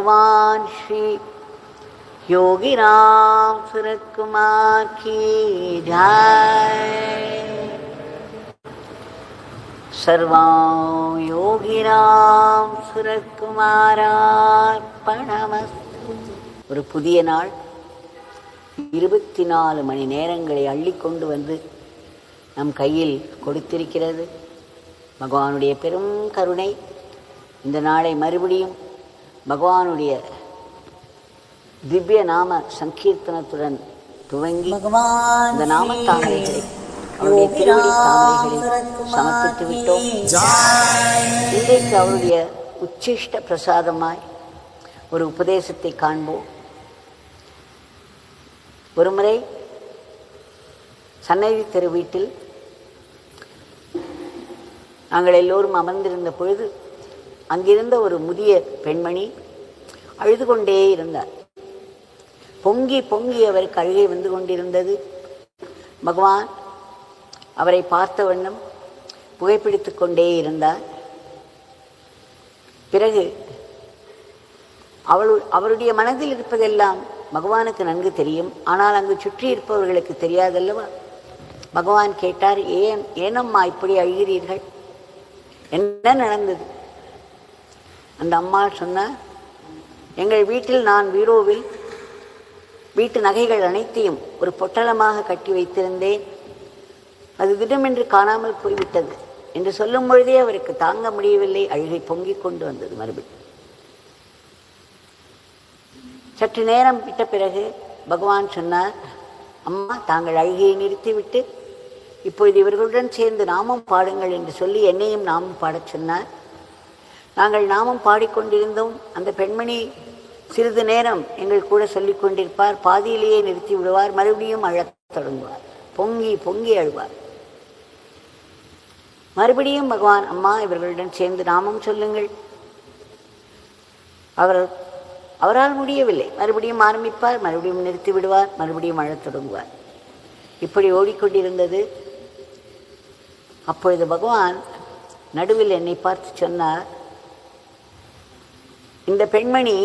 भगवान श्री योगी राम सूरत कुमार की जय सर्वां யோகிராம் சுரத்குமாரார்ப்பணமஸ்து ஒரு புதிய நாள் இருபத்தி நாலு மணி நேரங்களை அள்ளி கொண்டு வந்து நம் கையில் கொடுத்திருக்கிறது பகவானுடைய பெரும் கருணை இந்த நாளை மறுபடியும் பகவானுடைய திவ்ய நாம சங்கீர்த்தனத்துடன் துவங்கி இந்த நாமத்தாமரைகளை அவருடைய சமர்ப்பித்து விட்டோம் இன்றைக்கு அவருடைய உச்சிஷ்ட பிரசாதமாய் ஒரு உபதேசத்தை காண்போம். ஒருமுறை சன்னதி தெரு வீட்டில் நாங்கள் எல்லோரும் அமர்ந்திருந்த பொழுது அங்கிருந்த ஒரு முதிய பெண்மணி அழுது கொண்டே இருந்தார். பொங்கி பொங்கி அவருக்கு அழுகை வந்து கொண்டிருந்தது. பகவான் அவரை பார்த்த வண்ணம் புகைப்பிடித்து கொண்டே இருந்தார். பிறகு அவள் அவருடைய மனதில் இருப்பதெல்லாம் பகவானுக்கு நன்கு தெரியும். ஆனால் அங்கு சுற்றி இருப்பவர்களுக்கு தெரியாதல்லவா? பகவான் கேட்டார் ஏன் ஏனம்மா இப்படி அழுகிறீர்கள்? என்ன நடந்தது? அந்த அம்மா சொன்னார் எங்கள் வீட்டில் நான் பீரோவில் வீட்டு நகைகள் அனைத்தையும் ஒரு பொட்டலமாக கட்டி வைத்திருந்தேன். அது திடமென்று காணாமல் போய்விட்டது. என்று சொல்லும் பொழுதே அவருக்கு தாங்க முடியவில்லை. அழுகை பொங்கிக் கொண்டு வந்தது மறுபடியும் சற்று நேரம் விட்ட பிறகு பகவான் சொன்னார் அம்மா தாங்கள் அழுகையை நிறுத்திவிட்டு இப்பொழுது இவர்களுடன் சேர்ந்து நாமும் பாடுங்கள் என்று சொல்லி என்னையும் நாமும் பாடச் சொன்னார். நாங்கள் நாமம் பாடிக்கொண்டிருந்தோம். அந்த பெண்மணி சிறிது நேரம் எங்கள் கூட சொல்லி கொண்டிருப்பார் பாதியிலேயே நிறுத்தி விடுவார். மறுபடியும் அழத் தொடங்குவார். பொங்கி பொங்கி அழுவார். மறுபடியும் பகவான் அம்மா இவர்களுடன் சேர்ந்து நாமம் சொல்லுங்கள். அவர் அவரால் முடியவில்லை. மறுபடியும் ஆரம்பிப்பார். மறுபடியும் நிறுத்தி விடுவார். மறுபடியும் அழத் தொடங்குவார். இப்படி ஓடிக்கொண்டிருந்தது. அப்பொழுது பகவான் நடுவில் என்னை பார்த்து சொன்னார். இந்த பெண்மணி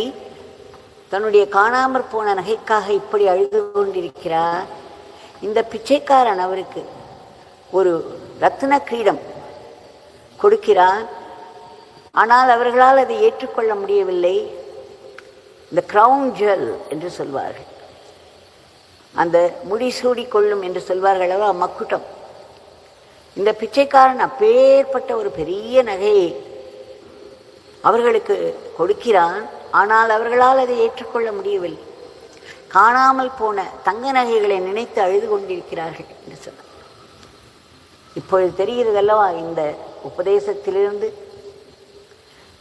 தன்னுடைய காணாமற் போன நகைக்காக இப்படி அழுது கொண்டிருக்கிறார். இந்த பிச்சைக்காரன் அவருக்கு ஒரு ரத்ன கிரீடம் கொடுக்கிறான். ஆனால் அவர்களால் அதை ஏற்றுக்கொள்ள முடியவில்லை. இந்த கிரவுன் ஜுவல் என்று சொல்வார்கள். அந்த முடி சூடிக்கொள்ளும் என்று சொல்வார்கள் அல்லவா? மக்குட்டம். இந்த பிச்சைக்காரன் அப்பேற்பட்ட ஒரு பெரிய நகையை அவர்களுக்கு கொடுக்கிறான் ஆனால் அவர்களால் அதை ஏற்றுக்கொள்ள முடியவில்லை. காணாமல் போன தங்க நகைகளை நினைத்து அழுது கொண்டிருக்கிறார்கள் என்று சொன்னார். இப்பொழுது தெரிகிறதல்லவா இந்த உபதேசத்திலிருந்து?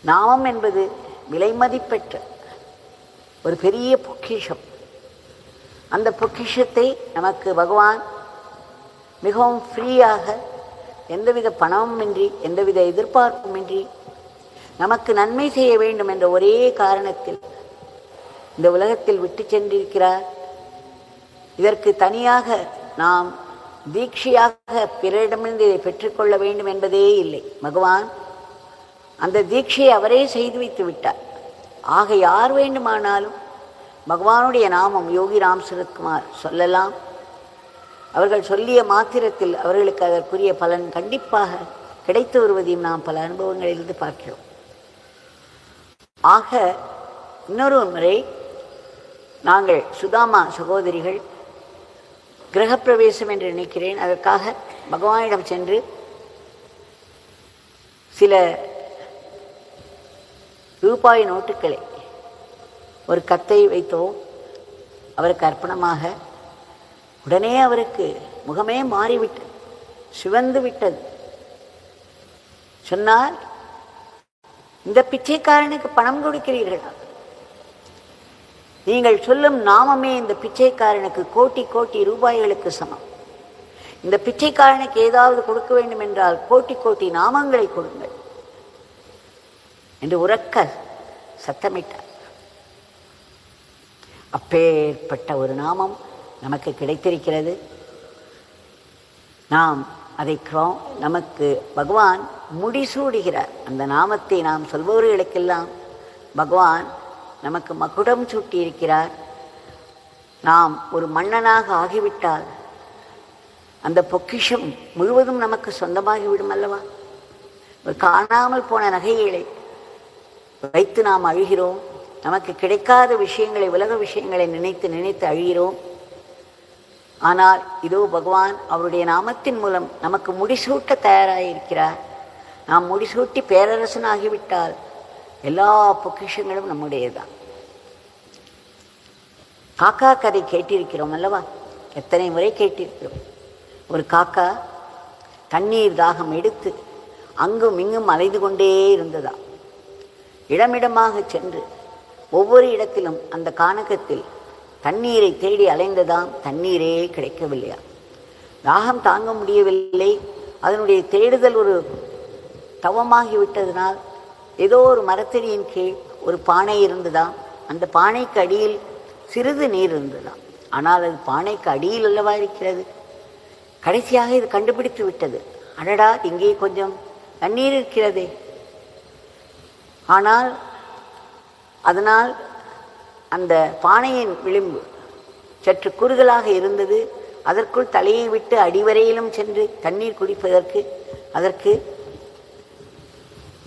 நாமம் என்பது விலைமதிப்பெற்ற ஒரு பெரிய பொக்கிஷம். அந்த பொக்கிஷத்தை நமக்கு பகவான் மிகவும் ஃப்ரீயாக எந்தவித பணமும் இன்றி எந்தவித எதிர்பார்ப்புமின்றி நமக்கு நன்மை செய்ய வேண்டும் என்ற ஒரே காரணத்தில் இந்த உலகத்தில் விட்டு சென்றிருக்கிறார். இதற்கு தனியாக நாம் தீட்சையாக பிறரிடமிருந்து இதை பெற்றுக்கொள்ள வேண்டும் என்பதே இல்லை. பகவான் அந்த தீட்சையை அவரே செய்து வைத்து விட்டார். ஆக யார் வேண்டுமானாலும் பகவானுடைய நாமம் யோகி ராம் சுரத்குமார் சொல்லலாம். அவர்கள் சொல்லிய மாத்திரத்தில் அவர்களுக்கு அதற்குரிய பலன் கண்டிப்பாக கிடைத்து வருவதையும் நாம் பல அனுபவங்களிலிருந்து பார்க்கிறோம். ஆக இன்னொரு முறை நாங்கள் சுதாமா சகோதரிகள் கிரகப்பிரவேசம் என்று நினைக்கிறேன். அதற்காக பகவானிடம் சென்று சில ரூபாய் நோட்டுக்களை ஒரு கத்தை வைத்தோம். அவருக்கு அர்ப்பணமாக உடனே அவருக்கு முகமே மாறிவிட்டது சிவந்து விட்டது. சொன்னார் இந்த பிச்சைக்காரனுக்கு பணம் கொடுக்கிறீர்களா. நீங்கள் சொல்லும் நாமமே இந்த பிச்சைக்காரனுக்கு கோட்டி கோட்டி ரூபாய்களுக்கு சமம். இந்த பிச்சைக்காரனுக்கு ஏதாவது கொடுக்க வேண்டும் என்றால் கோட்டி கோட்டி நாமங்களை கொடுங்கள். என்று உறக்க சத்தமிட்டார். அப்பேற்பட்ட ஒரு நாமம் நமக்கு கிடைத்திருக்கிறது. நாம் அதை நமக்கு பகவான் முடிசூடுகிறார். அந்த நாமத்தை நாம் சொல்பவர்களுக்கெல்லாம் பகவான் நமக்கு மகுடம் சூட்டி இருக்கிறார் நாம் ஒரு மன்னனாக ஆகிவிட்டால் அந்த பொக்கிஷம் முழுவதும் நமக்கு சொந்தமாகிவிடும் அல்லவா? காணாமல் போன நகைகளை வைத்து நாம் அழுகிறோம். நமக்கு கிடைக்காத விஷயங்களை உலக விஷயங்களை நினைத்து நினைத்து அழுகிறோம். ஆனால் இதோ பகவான் அவருடைய நாமத்தின் மூலம் நமக்கு முடிசூட்ட தயாராயிருக்கிறார். நாம் முடிசூட்டி பேரரசன் ஆகிவிட்டால் எல்லா பொக்கிஷங்களும் நம்முடையதுதான். காக்கா கதை கேட்டிருக்கிறோம் அல்லவா? எத்தனை முறை கேட்டிருக்கிறோம். ஒரு காக்கா தண்ணீர் தாகம் எடுத்து அங்கும் இங்கும் அலைந்து கொண்டே இருந்ததா? இடமிடமாக சென்று ஒவ்வொரு இடத்திலும் அந்த கானகத்தில் தண்ணீரை தேடி அலைந்ததாம் தண்ணீரே கிடைக்கவில்லையா? தாகம் தாங்க முடியவில்லை. அதனுடைய தேடுதல் ஒரு தவமாகி விட்டதனால் ஏதோ ஒரு மரத்தடியின் கீழ் ஒரு பானை இருந்துதான் அந்த பானைக்கு அடியில் சிறிது நீர் இருந்ததாம். ஆனால் அது பானைக்கு அடியில் அல்லவா இருக்கிறது? கடைசியாக இது கண்டுபிடித்து விட்டது. அடடா இங்கே கொஞ்சம் தண்ணீர் இருக்கிறதே. ஆனால் அதனால் அந்த பானையின் விளிம்பு சற்று குறுகலாக இருந்தது. அதற்குள் தலையை விட்டு அடிவரையிலும் சென்று தண்ணீர் குடிப்பதற்கு அதற்கு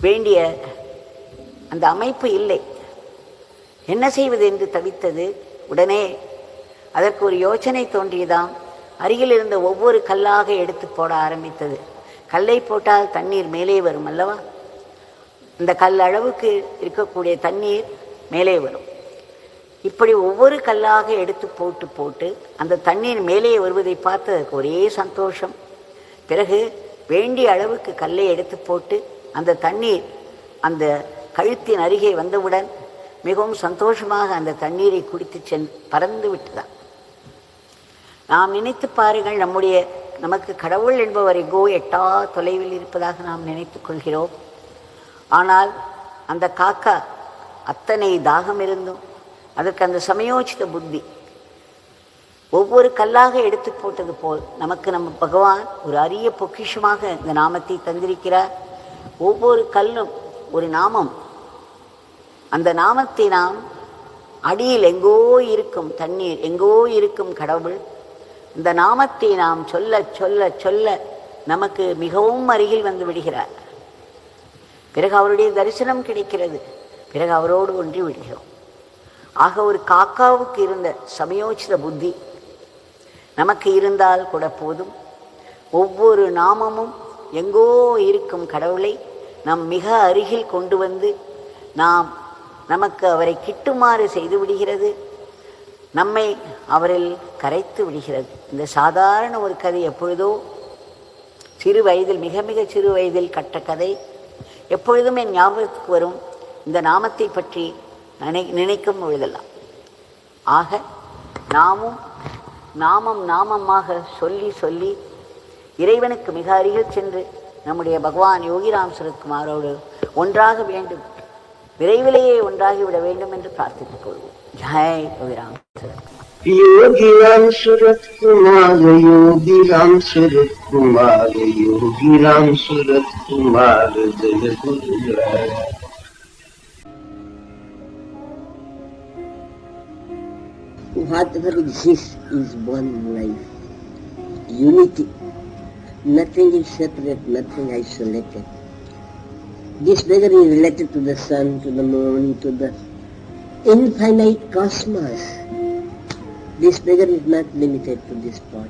வேண்டிய அந்த அமைப்பு இல்லை. என்ன செய்வது என்று தவித்தது உடனே அதற்கு ஒரு யோசனை தோன்றியதாம். அருகில் இருந்த ஒவ்வொரு கல்லாக எடுத்து போட ஆரம்பித்தது. கல்லை போட்டால் தண்ணீர் மேலே வரும் அல்லவா? இந்த கல் அளவுக்கு இருக்கக்கூடிய தண்ணீர் மேலே வரும். இப்படி ஒவ்வொரு கல்லாக எடுத்து போட்டு போட்டு அந்த தண்ணீர் மேலே வருவதை பார்த்ததற்கு அதுக்கு ஒரே சந்தோஷம். பிறகு வேண்டிய அளவுக்கு கல்லை எடுத்து போட்டு அந்த தண்ணீர் அந்த கழுத்தின் அருகே வந்தவுடன் மிகவும் சந்தோஷமாக அந்த தண்ணீரை குடித்து சென் பறந்து விட்டுதான் நாம் நினைத்து பாருங்கள் நம்முடைய நமக்கு கடவுள் என்பவர் எங்கோ எட்டா தொலைவில் இருப்பதாக நாம் நினைத்துக் கொள்கிறோம். ஆனால் அந்த காக்கா அத்தனை தாகம் இருந்தும் அதற்கு அந்த சமயோச்சித புத்தி ஒவ்வொரு கல்லாக எடுத்து போட்டது போல் நமக்கு நம்ம பகவான் ஒரு அரிய பொக்கிஷமாக இந்த நாமத்தை தந்திருக்கிறார். ஒவ்வொரு கல்லும் ஒரு நாமம். அந்த நாமத்தை நாம் அடியில் எங்கோ இருக்கும் தண்ணீர் எங்கோ இருக்கும் கடவுள் இந்த நாமத்தை நாம் சொல்ல சொல்ல சொல்ல நமக்கு மிகவும் அருகில் வந்து விடுகிறார். பிறகு அவருடைய தரிசனம் கிடைக்கிறது. பிறகு அவரோடு ஒன்றி விடுகிறோம். ஆக ஒரு காக்காவுக்கு இருந்த சமயோச்சித புத்தி நமக்கு இருந்தால் கூட போதும். ஒவ்வொரு நாமமும் எங்கோ இருக்கும் கடவுளை நம் மிக அருகில் கொண்டு வந்து நாம் நமக்கு அவரை கிட்டுமாறு செய்து விடுகிறது. நம்மை அவரில் கரைத்து விடுகிறது. இந்த சாதாரண ஒரு கதை எப்பொழுதோ சிறு வயதில் மிக மிக சிறு வயதில் கட்ட கதை. எப்பொழுதும் என் ஞாபகத்துக்கு வரும். இந்த நாமத்தை பற்றி நினை நினைக்கும் பொழுதெல்லாம். ஆக நாமும் நாமம் நாமமாக சொல்லி சொல்லி இறைவனுக்கு மிக அருகில் சென்று நம்முடைய பகவான் யோகிராம் சுரக்குமாரோடு ஒன்றாக வேண்டும். விரைவிலேயே ஒன்றாகிவிட வேண்டும் என்று பிரார்த்தித்துக் கொள்வோம். Jai Yogiram Yogiram Suratkumar Yogiram Suratkumar Yogiram சுரத்குமார Whatever exists is one life, unity. Nothing is separate, nothing isolated. This beggar is related to the sun, to the moon, to the infinite cosmos. This beggar is not limited to this spot.